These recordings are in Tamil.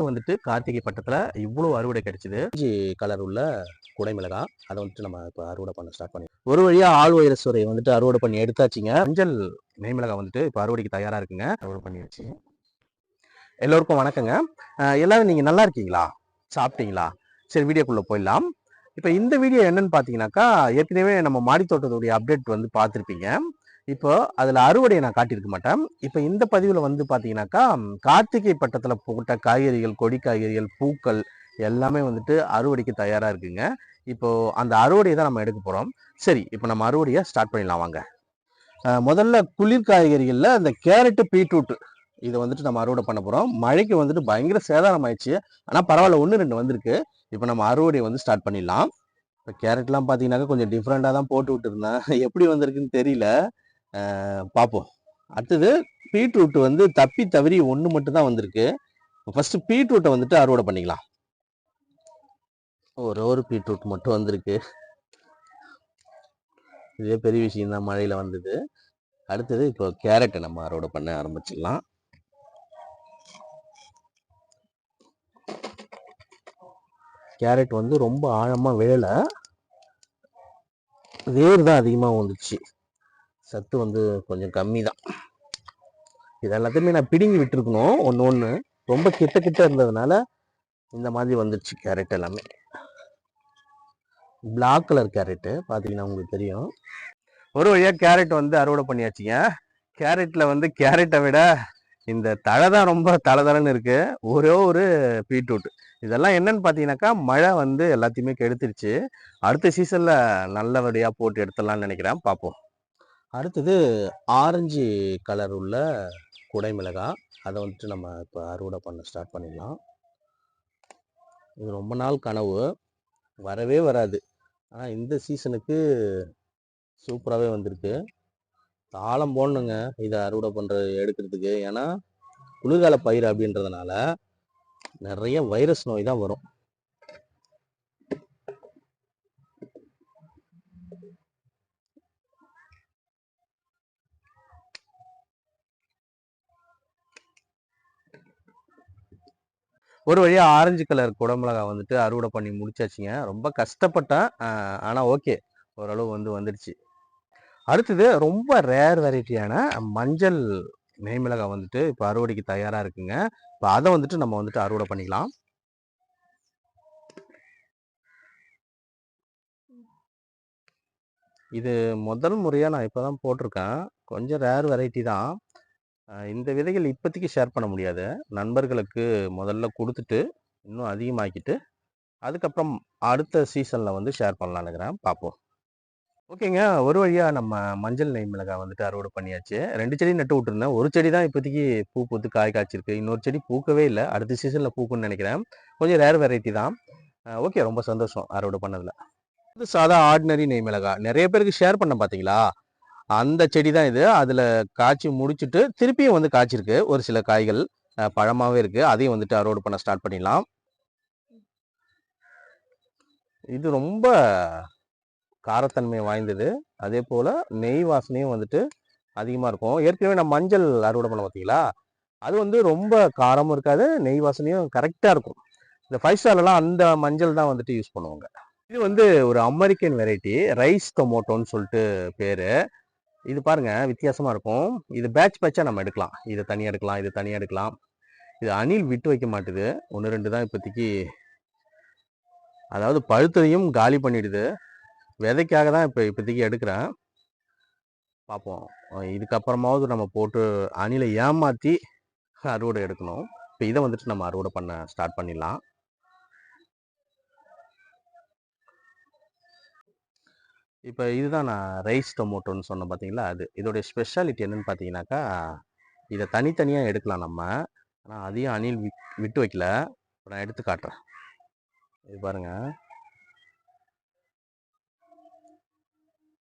நமக்கு வந்துட்டு கார்த்திகை பட்டத்தில் இவ்வளோ அறுவடை கிடைச்சிது. கலர் உள்ள குடைமிளகா அதை வந்துட்டு நம்ம இப்போ அறுவடை பண்ண ஸ்டார்ட் பண்ணி ஒரு வழியாக ஆள் வைரஸ் வரையை வந்துட்டு அறுவடை பண்ணி எடுத்தாச்சுங்க. மஞ்சள் நெய்மிளகா வந்துட்டு இப்போ அறுவடைக்கு தயாராக இருக்குங்க. அறுவடை பண்ணிடுச்சு எல்லோருக்கும் வணக்கங்க. அஹ் எல்லாரும் நீங்கள் நல்லா இருக்கீங்களா? சாப்பிட்டீங்களா? சரி வீடியோக்குள்ளே போயிடலாம். இப்போ இந்த வீடியோ என்னன்னு பார்த்தீங்கன்னாக்கா ஏற்கனவே நம்ம மாடி தோட்டத்துடைய அப்டேட் வந்து பார்த்துருப்பீங்க இப்போ அதில் அறுவடையை நான் காட்டியிருக்க மாட்டேன். இப்போ இந்த பதிவில் வந்து பார்த்தீங்கன்னாக்கா கார்த்திகை பட்டத்தில் போட்ட காய்கறிகள் கொடி காய்கறிகள் பூக்கள் எல்லாமே வந்துட்டு அறுவடைக்கு தயாராக இருக்குங்க. இப்போது அந்த அறுவடையை தான் நம்ம எடுக்க போகிறோம் சரி இப்போ நம்ம அறுவடையை ஸ்டார்ட் பண்ணிடலாம் வாங்க. முதல்ல குளிர் காய்கறிகளில் இந்த கேரட்டு பீட்ரூட் இதை வந்துட்டு நம்ம அறுவடை பண்ண போகிறோம் மழைக்கு வந்துட்டு பயங்கர சேதாரம் ஆயிடுச்சு. ஆனால் பரவாயில்ல ஒன்று ரெண்டு வந்திருக்கு. இப்போ நம்ம அறுவடையை வந்து ஸ்டார்ட் பண்ணிடலாம். இப்போ கேரட்லாம் பார்த்தீங்கன்னாக்கா கொஞ்சம் டிஃப்ரெண்ட்டாக தான் போட்டு விட்டுருந்தேன். எப்படி வந்திருக்குன்னு தெரியல. பார்ப்போம் அடுத்தது பீட்ரூட் வந்து தப்பி தவறி ஒன்று மட்டும் தான் வந்திருக்கு. ஃபஸ்ட்டு பீட்ரூட்டை வந்துட்டு அறுவடை பண்ணிக்கலாம். ஒரு ஒரு பீட்ரூட் மட்டும் வந்திருக்கு. இதே பெரிய விஷயம் தான் மழையில் வந்தது. அடுத்தது இப்போ கேரட்டை நம்ம அறுவடை பண்ண ஆரம்பிச்சிடலாம். கேரட் வந்து ரொம்ப ஆழமாக விழலை வேர் தான் அதிகமாக வந்துச்சு. சத்து வந்து கொஞ்சம் கம்மி தான் இது எல்லாத்தையுமே நான் பிடுங்கி விட்டுருக்கணும். ஒன்று ஒன்று ரொம்ப கிட்ட கிட்ட இருந்ததுனால இந்த மாதிரி வந்துடுச்சு கேரட் எல்லாமே. பிளாக் கலர் கேரட்டு பார்த்தீங்கன்னா உங்களுக்கு தெரியும். ஒரு வழியாக கேரட் வந்து அறுவடை பண்ணியாச்சுங்க. கேரட்டில் வந்து கேரட்டை விட இந்த தழை தான் ரொம்ப தளதளன்னு இருக்குது ஒரே ஒரு பீட்ரூட். இதெல்லாம் என்னன்னு பார்த்தீங்கன்னாக்கா மழை வந்து எல்லாத்தையுமே கெடுத்துருச்சு. அடுத்த சீசனில் நல்லபடியாக போட்டு எடுத்துடலாம்னு நினைக்கிறேன். பார்ப்போம் அடுத்தது ஆரஞ்சு கலர் உள்ள குடைமிளகாய் அதை வந்துட்டு நம்ம இப்போ அறுவடை பண்ண ஸ்டார்ட் பண்ணிடலாம். இது ரொம்ப நாள் கனவு. வரவே வராது. ஆனால் இந்த சீசனுக்கு சூப்பராகவே வந்திருக்கு. தாளம் போடணுங்க. இதை அறுவடை பண்ணுற எடுக்கிறதுக்கு. ஏன்னா குளிர்கால பயிர் அப்படின்றதுனால நிறைய வைரஸ் நோய் தான் வரும். ஒரு வழியாக ஆரஞ்சு கலர் குடமிளகா வந்துட்டு அறுவடை பண்ணி முடிச்சாச்சுங்க. ரொம்ப கஷ்டப்பட்டேன். ஆனால் ஓகே. ஓரளவு வந்து வந்துடுச்சு. அடுத்தது ரொம்ப ரேர் வெரைட்டியான மஞ்சள் நெய்மிளகா வந்துட்டு இப்போ அறுவடைக்கு தயாராக இருக்குங்க. இப்போ அதை வந்துட்டு நம்ம வந்துட்டு அறுவடை பண்ணிக்கலாம். இது முதல் முறையாக நான் இப்போ தான் போட்டிருக்கேன். கொஞ்சம் ரேர் வெரைட்டி தான். இந்த விதைகள் இப்போதைக்கு ஷேர் பண்ண முடியாது. நண்பர்களுக்கு முதல்ல கொடுத்துட்டு இன்னும் அதிகமாக்கிட்டு அதுக்கப்புறம் அடுத்த சீசனில் வந்து ஷேர் பண்ணலான்னுக்கிறேன் பார்ப்போம். ஓகேங்க. ஒரு வழியாக நம்ம மஞ்சள் நெய் மிளகாய் வந்துட்டு அறுவடை பண்ணியாச்சு. ரெண்டு செடி நட்டு விட்டுருந்தேன். ஒரு செடி தான் இப்போதைக்கு பூ பூத்து காய் காய்ச்சிருக்கு. இன்னொரு செடி பூக்கவே இல்லை. அடுத்த சீசனில் பூக்கும்னு நினைக்கிறேன். கொஞ்சம் ரேர் வெரைட்டி தான். ஓகே. ரொம்ப சந்தோஷம் அறுவடை பண்ணதில். இது சாதா ஆர்டினரி நெய் மிளகாய். நிறைய பேருக்கு ஷேர் பண்ண பார்த்தீங்களா? அந்த செடி தான் இது. அதில் காய்ச்சி முடிச்சுட்டு திருப்பியும் வந்து காய்ச்சிருக்கு. ஒரு சில காய்கள் பழமாகவே இருக்குது அதையும் வந்துட்டு அறுவடை பண்ண ஸ்டார்ட் பண்ணிடலாம். இது ரொம்ப காரத்தன்மை வாய்ந்தது. அதே போல் நெய் வாசனையும் வந்துட்டு அதிகமாக இருக்கும். ஏற்கனவே நான் மஞ்சள் அறுவடை பண்ண பார்த்தீங்களா அது வந்து ரொம்ப காரமும் இருக்காது நெய் வாசனையும் கரெக்டாக இருக்கும். இந்த ஃபைவ் ஸ்டார்லாம் அந்த மஞ்சள் தான் வந்துட்டு யூஸ் பண்ணுவாங்க. இது வந்து ஒரு அமெரிக்கன் வெரைட்டி ரைஸ் டொமோட்டோன்னு சொல்லிட்டு பேர். இது பாருங்கள் வித்தியாசமாக இருக்கும். இது பேட்ச் பேட்சாக நம்ம எடுக்கலாம். இதை தனியாக எடுக்கலாம் இது தனியாக எடுக்கலாம். இது அணில் விட்டு வைக்க மாட்டுது. ஒன்று ரெண்டு தான் இப்போதைக்கு. அதாவது பழுத்ததையும் காலி பண்ணிடுது. விதைக்காக தான் இப்போ இப்போதைக்கு எடுக்கிறேன். பார்ப்போம். இதுக்கப்புறமாவது நம்ம போட்டு அணிலை ஏமாற்றி அறுவடை எடுக்கணும். இப்போ இதை வந்துட்டு நம்ம அறுவடை பண்ண ஸ்டார்ட் பண்ணிடலாம். இப்போ இதுதான் நான் ரைஸ் டொமோட்டோன்னு சொன்னேன் பார்த்தீங்களா அது. இதோடைய ஸ்பெஷாலிட்டி என்னென்னு பார்த்தீங்கன்னாக்கா இதை தனித்தனியாக எடுக்கலாம் நம்ம. ஆனால் அதையும் அணில் விட் விட்டு வைக்கல. இப்போ நான் எடுத்து காட்டுறேன். இது பாருங்க.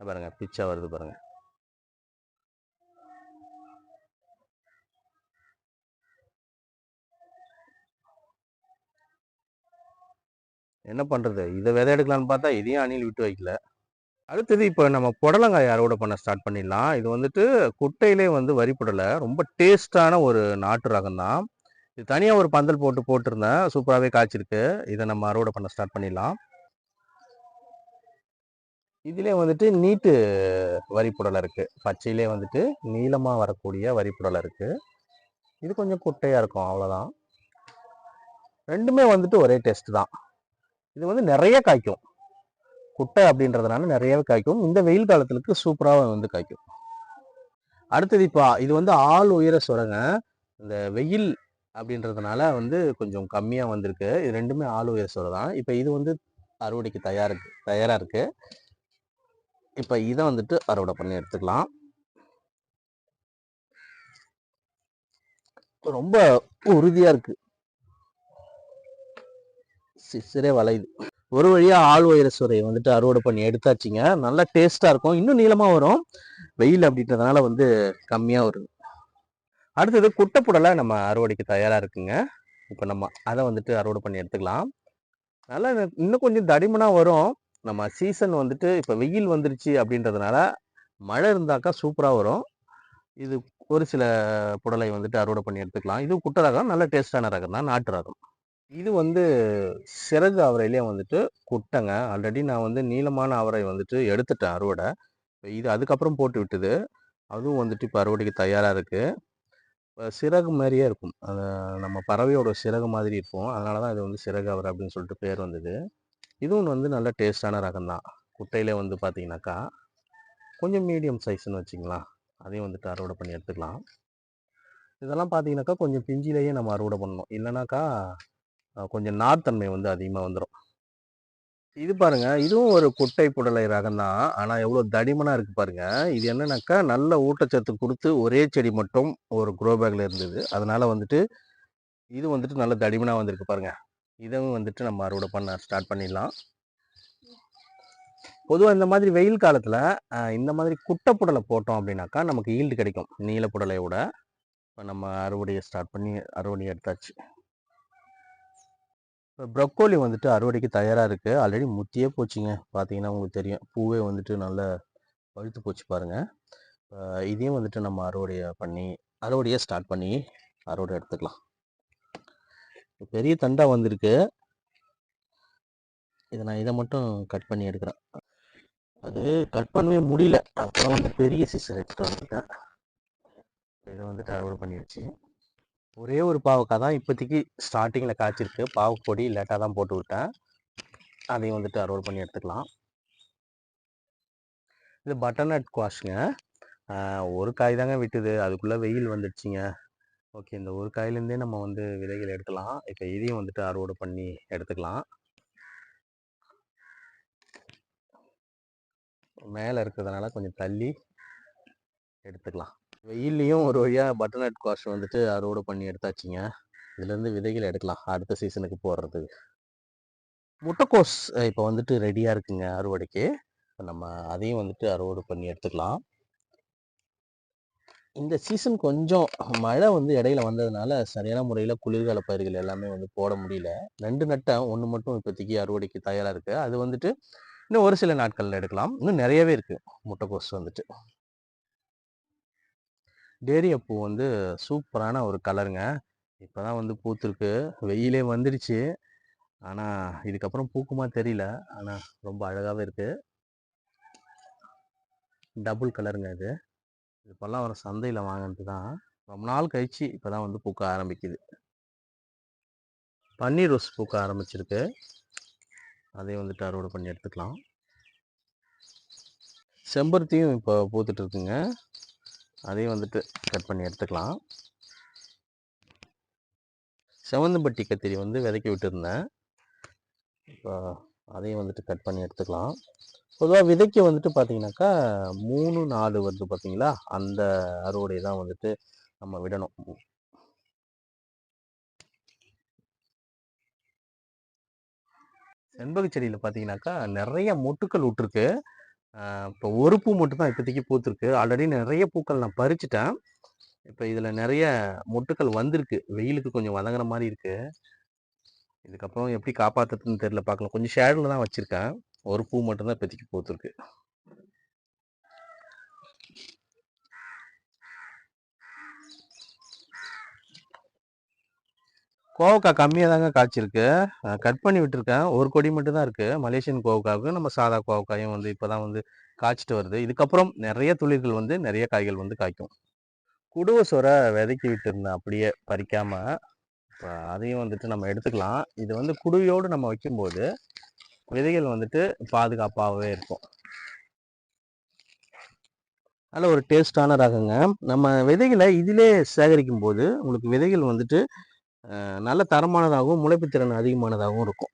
பாருங்கள் பாருங்க பிச்சா வருது பாருங்கள் என்ன பண்ணுறது இதை விதை எடுக்கலாம்னு பார்த்தா இதையும் அணில் விட்டு வைக்கல. அடுத்தது இப்போ நம்ம புடலங்காய் அறுவடை பண்ண ஸ்டார்ட் பண்ணிடலாம். இது வந்துட்டு குட்டையிலே வந்து வரிப்புடலை ரொம்ப டேஸ்டான ஒரு நாட்டு ரகம் தான். இது தனியாக ஒரு பந்தல் போட்டு போட்டிருந்தேன். சூப்பராகவே காய்ச்சிருக்கு. இதை நம்ம அறுவடை பண்ண ஸ்டார்ட் பண்ணிடலாம். இதிலே வந்துட்டு நீட்டு வரிப்புடலை இருக்குது பச்சையிலே வந்துட்டு நீளமாக வரக்கூடிய வரிப்புடலை இருக்குது இது கொஞ்சம் குட்டையாக இருக்கும். அவ்வளோதான் ரெண்டுமே வந்துட்டு ஒரே டேஸ்ட் தான். இது வந்து நிறைய காய்க்கும். குட்டை அப்படின்றதுனால நிறையவே காய்க்கும். இந்த வெயில் காலத்துக்கு சூப்பராக வந்து காய்க்கும். அடுத்தது இப்போ இது வந்து ஆள் உயர சுரங்க. இந்த வெயில் அப்படின்றதுனால வந்து கொஞ்சம் கம்மியாக வந்திருக்கு. இது ரெண்டுமே ஆள் உயர சுர தான். இப்போ இது வந்து அறுவடைக்கு தயாருக்கு தயாராக இருக்குது இப்போ இதை வந்துட்டு அறுவடை பண்ணி எடுத்துக்கலாம். ரொம்ப உறுதியாக இருக்குது சிசரே வளையுது. ஒரு வழியாக ஆள் வைரஸ் சுரையை வந்துட்டு அறுவடை பண்ணி எடுத்தாச்சுங்க. நல்லா டேஸ்ட்டாக இருக்கும். இன்னும் நீளமாக வரும். வெயில் அப்படின்றதுனால வந்து கம்மியாக வருது. அடுத்தது குட்டைப்புடலை நம்ம அறுவடைக்கு தயாராக இருக்குங்க. இப்போ நம்ம அதை வந்துட்டு அறுவடை பண்ணி எடுத்துக்கலாம். நல்லா இன்னும் கொஞ்சம் தடிமனாக வரும். நம்ம சீசன் வந்துட்டு இப்போ வெயில் வந்துருச்சு அப்படின்றதுனால மழை இருந்தாக்கா சூப்பராக வரும். இது ஒரு சில புடலை வந்துட்டு அறுவடை பண்ணி எடுத்துக்கலாம். இது குட்டை ரகம். நல்ல டேஸ்டான ரகம் தான். நாட்டு ரகம். இது வந்து சிறகு அவரையிலே வந்துட்டு குட்டைங்க. ஆல்ரெடி நான் வந்து நீளமான அவரை வந்துட்டு எடுத்துட்டேன் அறுவடை. இது அதுக்கப்புறம் போட்டு விட்டுது. அதுவும் வந்துட்டு இப்போ அறுவடைக்கு தயாராக இருக்குது சிறகு மாதிரியே இருக்கும். அது நம்ம பறவையோட சிறகு மாதிரி இருக்கும். அதனால தான் இது வந்து சிறகு அவரை அப்படின்னு சொல்லிட்டு பேர் வந்தது. இதுவும் வந்து நல்ல டேஸ்டான ரகம் தான். குட்டையிலே வந்து பார்த்தீங்கன்னாக்கா கொஞ்சம் மீடியம் சைஸ்னு வச்சுக்கலாம் அதையும் வந்துட்டு அறுவடை பண்ணி எடுத்துக்கலாம். இதெல்லாம் பார்த்தீங்கன்னாக்கா கொஞ்சம் பிஞ்சிலேயே நம்ம அறுவடை பண்ணணும். இல்லைனாக்கா கொஞ்சம் நார்த்தன்மை வந்து அதிகமாக வந்துடும் இது பாருங்க இதுவும் ஒரு குட்டை புடலை ரகம் தான். ஆனால் எவ்வளோ தடிமனாக இருக்குது பாருங்க. இது என்னன்னாக்கா நல்ல ஊட்டச்சத்து கொடுத்து ஒரே செடி மட்டும் ஒரு க்ரோ பேக்கில் இருந்தது. அதனால வந்துட்டு இது வந்துட்டு நல்ல தடிமனாக வந்திருக்கு பாருங்க. இதுவும் வந்துட்டு நம்ம அறுவடை பண்ண ஸ்டார்ட் பண்ணிடலாம். பொதுவாக இந்த மாதிரி வெயில் காலத்தில் இந்த மாதிரி குட்டை புடலை போட்டோம் அப்படின்னாக்கா நமக்கு ஈல்டு கிடைக்கும். நீல புடலையோட விட இப்போ நம்ம அறுவடையை ஸ்டார்ட் பண்ணி அறுவடை எடுத்தாச்சு. இப்போ ப்ரொக்கோலி வந்துட்டு அறுவடைக்கு தயாராக இருக்குது ஆல்ரெடி முத்தியே போச்சுங்க. பார்த்தீங்கன்னா உங்களுக்கு தெரியும். பூவே வந்துட்டு நல்லா பழுத்து போச்சு பாருங்கள் இதையும் வந்துட்டு நம்ம அறுவடையை பண்ணி அறுவடையை ஸ்டார்ட் பண்ணி அறுவடை எடுத்துக்கலாம். பெரிய தண்டா வந்திருக்கு. இதை நான் இதை மட்டும் கட் பண்ணி எடுக்கிறேன். அது கட் பண்ணவே முடியல. அப்புறம் வந்து பெரிய சீசர் எடுத்துகிட்டு வந்துட்டேன். இதை வந்துட்டு அறுவடை பண்ணிடுச்சு ஒரே ஒரு பாவக்காய் தான் இப்போதைக்கு ஸ்டார்டிங்கில் காய்ச்சிருக்கு. பாவக்கொடி லேட்டாக தான் போட்டு விட்டேன் அதையும் வந்துட்டு அறுவடை பண்ணி எடுத்துக்கலாம். இது பட்டர்நட் குவாஷுங்க ஒரு காய் தாங்க விட்டுது. அதுக்குள்ளே வெயில் வந்துடுச்சுங்க. ஓகே இந்த ஒரு காயிலேருந்தே நம்ம வந்து விதைகள் எடுக்கலாம் இப்போ இதையும் வந்துட்டு அறுவடை பண்ணி எடுத்துக்கலாம். மேலே இருக்கிறதுனால கொஞ்சம் தள்ளி எடுத்துக்கலாம். வெயில்லையும் ஒரு வழியாக பட்டர்நட் குவாஷ் வந்துட்டு அறுவடை பண்ணி எடுத்தாச்சுங்க. இதுலேருந்து விதைகள் எடுக்கலாம். அடுத்த சீசனுக்கு போடுறதுக்கு முட்டைக்கோஸ் இப்போ வந்துட்டு ரெடியாக இருக்குங்க அறுவடைக்கு. நம்ம அதையும் வந்துட்டு அறுவடை பண்ணி எடுத்துக்கலாம். இந்த சீசன் கொஞ்சம் மழை வந்து இடையில வந்ததுனால சரியான முறையில் குளிர்கால பயிர்கள் எல்லாமே வந்து போட முடியல. ரெண்டு நட்டை ஒன்று மட்டும் இப்போதைக்கு அறுவடைக்கு தயாராக இருக்குது அது வந்துட்டு இன்னும் ஒரு சில நாட்களில் எடுக்கலாம். இன்னும் நிறையவே இருக்குது முட்டைக்கோஸ் வந்துட்டு. டேரியா பூ வந்து சூப்பரான ஒரு கலருங்க. இப்போ தான் வந்து பூத்துருக்கு. வெயிலே வந்துடுச்சு ஆனால் இதுக்கப்புறம் பூக்குமா தெரியல. ஆனால் ரொம்ப அழகாகவே இருக்குது டபுள் கலருங்க இது. இப்போல்லாம் ஒரு சந்தையில் வாங்கினது தான். ரொம்ப நாள் கழிச்சு இப்போ தான் வந்து பூக்க ஆரம்பிக்குது. பன்னீர் ரோஸ் பூக்க ஆரம்பிச்சிருக்கு. அதையும் வந்துட்டு அறுவடை பண்ணி எடுத்துக்கலாம். செம்பருத்தியும் இப்போ பூத்துட்ருக்குங்க அதையும் வந்துட்டு கட் பண்ணி எடுத்துக்கலாம். செவந்தம்பட்டி கத்திரி வந்து விதைக்கி விட்டுருந்தேன். இப்போ அதையும் வந்துட்டு கட் பண்ணி எடுத்துக்கலாம். பொதுவாக விதைக்கு வந்துட்டு பார்த்தீங்கன்னாக்கா மூணு நாலு வருது பார்த்தீங்களா அந்த அறுவடை தான் வந்துட்டு நம்ம விடணும். செண்பக செடியில் பார்த்தீங்கன்னாக்கா நிறைய மொட்டுக்கள் விட்டுருக்கு. இப்போ ஒரு பூ மட்டும்தான் இப்போதைக்கு பூத்துருக்கு. ஆல்ரெடி நிறைய பூக்கள் நான் பறிச்சிட்டேன். இப்போ இதில் நிறைய மொட்டுக்கள் வந்திருக்கு. வெயிலுக்கு கொஞ்சம் வதங்குற மாதிரி இருக்குது இதுக்கப்புறம் எப்படி காப்பாற்றுறதுன்னு தெரியல பார்க்கலாம். கொஞ்சம் ஷேடில் தான் வச்சுருக்கேன். ஒரு பூ மட்டும்தான் இப்போதைக்கு பூத்துருக்கு. கோவக்காய் கம்மியாக தாங்க காய்ச்சிருக்கு கட் பண்ணி விட்டுருக்கேன். ஒரு கொடி மட்டும் தான் இருக்குது மலேசியன் கோவக்காவுக்கு. நம்ம சாதா கோவக்காயும் வந்து இப்போ தான் வந்து காய்ச்சிட்டு வருது. இதுக்கப்புறம் நிறைய துளிர்கள் வந்து நிறைய காய்கள் வந்து காய்க்கும். குடுவ சொரை விதைக்கி விட்டுருந்தேன். அப்படியே பறிக்காமல் இப்போ அதையும் வந்துட்டு நம்ம எடுத்துக்கலாம். இது வந்து குடுவையோடு நம்ம வைக்கும்போது விதைகள் வந்துட்டு பாதுகாப்பாகவே இருக்கும். நல்ல ஒரு டேஸ்டான ரகங்க. நம்ம விதைகளை இதிலே சேகரிக்கும் போது உங்களுக்கு விதைகள் வந்துட்டு நல்ல தரமானதாகவும் முளைப்பு திறன் அதிகமானதாகவும் இருக்கும்.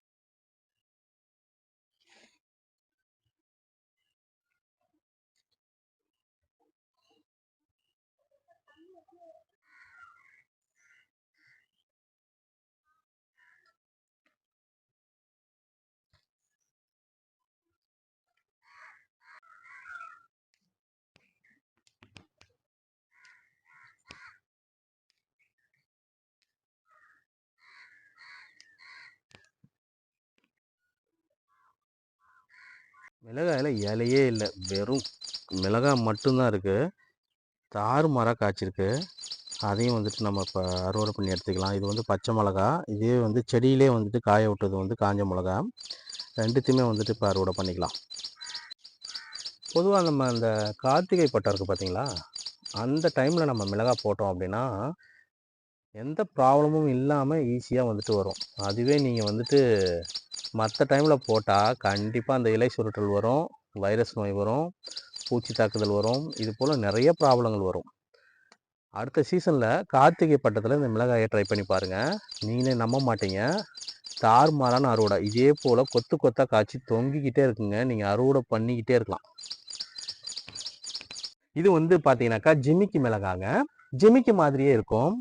மிளகாயில் இலையே இல்லை. வெறும் மிளகாய் மட்டும்தான் இருக்குது தாறு மரம் காய்ச்சிருக்கு. அதையும் வந்துட்டு நம்ம இப்போ அறுவடை பண்ணி எடுத்துக்கலாம். இது வந்து பச்சை மிளகா. இதே வந்து செடியிலே வந்துட்டு காய விட்டது வந்து காஞ்ச மிளகா. ரெண்டுத்தையுமே வந்துட்டு இப்போ அறுவடை பண்ணிக்கலாம். பொதுவாக நம்ம அந்த கார்த்திகை பட்டம் இருக்குது பார்த்தீங்களா அந்த டைமில் நம்ம மிளகாய் போட்டோம் அப்படின்னா எந்த ப்ராப்ளமும் இல்லாமல் ஈஸியாக வந்துட்டு வரும். அதுவே நீங்கள் வந்துட்டு மற்ற டைமில் போட்டால் கண்டிப்பாக அந்த இலை சுருட்டல் வரும் வைரஸ் நோய் வரும் பூச்சி தாக்குதல் வரும். இது போல் நிறைய ப்ராப்ளங்கள் வரும். அடுத்த சீசனில் கார்த்திகை பட்டத்தில் இந்த மிளகாயை ட்ரை பண்ணி பாருங்கள் நீங்களே நம்ப மாட்டீங்க. தார்மாரான அறுவடை. இதே போல் கொத்து கொத்தாக காய்ச்சி தொங்கிக்கிட்டே இருக்குங்க. நீங்கள் அறுவடை பண்ணிக்கிட்டே இருக்கலாம். இது வந்து பார்த்தீங்கன்னாக்கா ஜிமிக்கி மிளகாங்க. ஜிமிக்கி மாதிரியே இருக்கும்.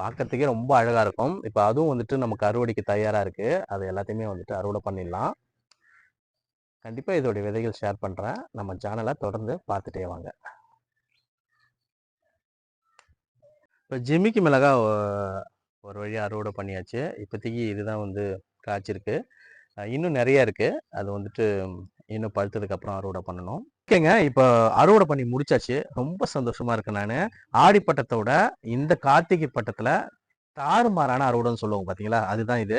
பார்க்கறதுக்கே ரொம்ப அழகாக இருக்கும். இப்போ அதுவும் வந்துட்டு நமக்கு அறுவடைக்கு தயாராக இருக்குது அது எல்லாத்தையுமே வந்துட்டு அறுவடை பண்ணிடலாம். கண்டிப்பாக இதோடைய விதைகள் ஷேர் பண்ணுறேன் நம்ம சேனலை தொடர்ந்து பார்த்துட்டே வாங்க. இப்போ ஜிமிக்கு மிளகா ஒரு வழியாக அறுவடை பண்ணியாச்சு. இப்போதைக்கு இதுதான் வந்து காய்ச்சிருக்கு. இன்னும் நிறைய இருக்குது அது வந்துட்டு இன்னும் பழுத்ததுக்கப்புறம் அறுவடை பண்ணணும். ஓகேங்க. இப்போ அறுவடை பண்ணி முடிச்சாச்சு. ரொம்ப சந்தோஷமா இருக்கு நான். ஆடி பட்டத்தோட இந்த கார்த்திகை பட்டத்தில் தாறுமாறான அறுவடைன்னு சொல்லுவோம் பார்த்தீங்களா அதுதான் இது.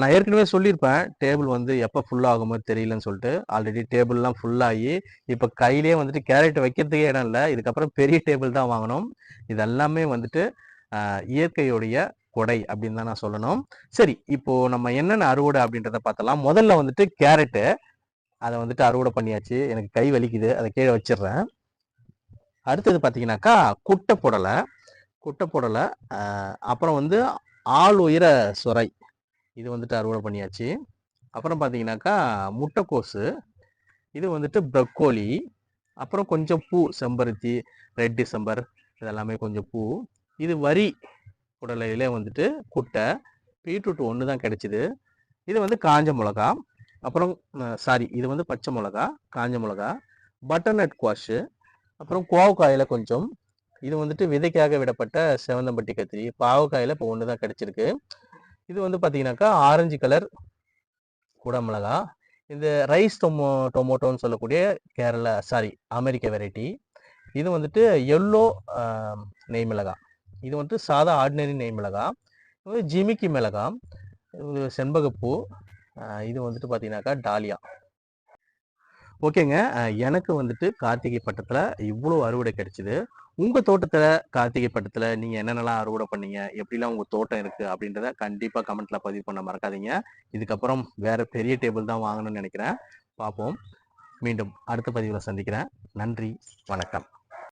நான் ஏற்கனவே சொல்லியிருப்பேன். டேபிள் வந்து எப்போ ஃபுல் ஆகுமோ தெரியலன்னு சொல்லிட்டு. ஆல்ரெடி டேபிள்லாம் ஃபுல்லாகி இப்போ கையிலேயே வந்துட்டு கேரட் வைக்கிறதுக்கே இடம் இல்லை. இதுக்கப்புறம் பெரிய டேபிள் தான் வாங்கணும். இது எல்லாமே வந்துட்டு இயற்கையுடைய கொடை அப்படின்னு தான் நான் சொல்லணும். சரி இப்போ நம்ம என்னென்ன அறுவடை அப்படின்றத பார்த்தலாம் முதல்ல வந்துட்டு கேரட்டு. அதை வந்துட்டு அறுவடை பண்ணியாச்சு. எனக்கு கை வலிக்குது. அதை கீழே வச்சிடுறேன் அடுத்தது பார்த்தீங்கன்னாக்கா குட்டை புடலை. குட்டை புடலை அப்புறம் வந்து ஆள் உயிர சுரை. இது வந்துட்டு அறுவடை பண்ணியாச்சு. அப்புறம் பார்த்தீங்கன்னாக்கா முட்டைக்கோசு. இது வந்துட்டு ப்ரக்கோலி. அப்புறம் கொஞ்சம் பூ செம்பருத்தி ரெட் டிசம்பர் இதெல்லாமே கொஞ்சம் பூ. இது வரி புடலையிலே வந்துட்டு குட்டை. பீட்ரூட் ஒன்று தான் கிடைச்சிது. இது வந்து காஞ்ச மிளகா. அப்புறம் சாரி இது வந்து பச்சை மிளகா காஞ்ச மிளகா பட்டர்நட் குவாஷு அப்புறம் கோவக்காயில் கொஞ்சம் இது வந்துட்டு விதைக்காக விடப்பட்ட செவந்தம்பட்டி கத்திரி பாவக்காயில் இப்போ ஒன்று தான் கிடச்சிருக்கு. இது வந்து பார்த்தீங்கன்னாக்கா ஆரஞ்சு கலர் குடமிளகா இந்த ரைஸ் டொமோ டொமோட்டோன்னு சொல்லக்கூடிய கேரளா சாரி அமெரிக்க வெரைட்டி இது வந்துட்டு எல்லோ நெய் மிளகா இது வந்துட்டு சாதா ஆர்டினரி நெய் மிளகா இது வந்து ஜிமிக்கி மிளகா செண்பகப்பூ இது வந்துட்டு பார்த்தீங்கன்னாக்கா டாலியா. ஓகேங்க. எனக்கு வந்துட்டு கார்த்திகை பட்டத்தில் இவ்வளோ அறுவடை கிடைச்சிது. உங்கள் தோட்டத்தில் கார்த்திகை பட்டத்தில் நீங்கள் என்னென்னலாம் அறுவடை பண்ணீங்க? எப்படிலாம் உங்கள் தோட்டம் இருக்குது அப்படின்றத கண்டிப்பாக கமெண்ட்டில் பதிவு பண்ண மறக்காதீங்க. இதுக்கப்புறம் வேறு பெரிய டேபிள் தான் வாங்கணும்னு நினைக்கிறேன். பார்ப்போம் மீண்டும் அடுத்த பதிவில் சந்திக்கிறேன். நன்றி. வணக்கம்.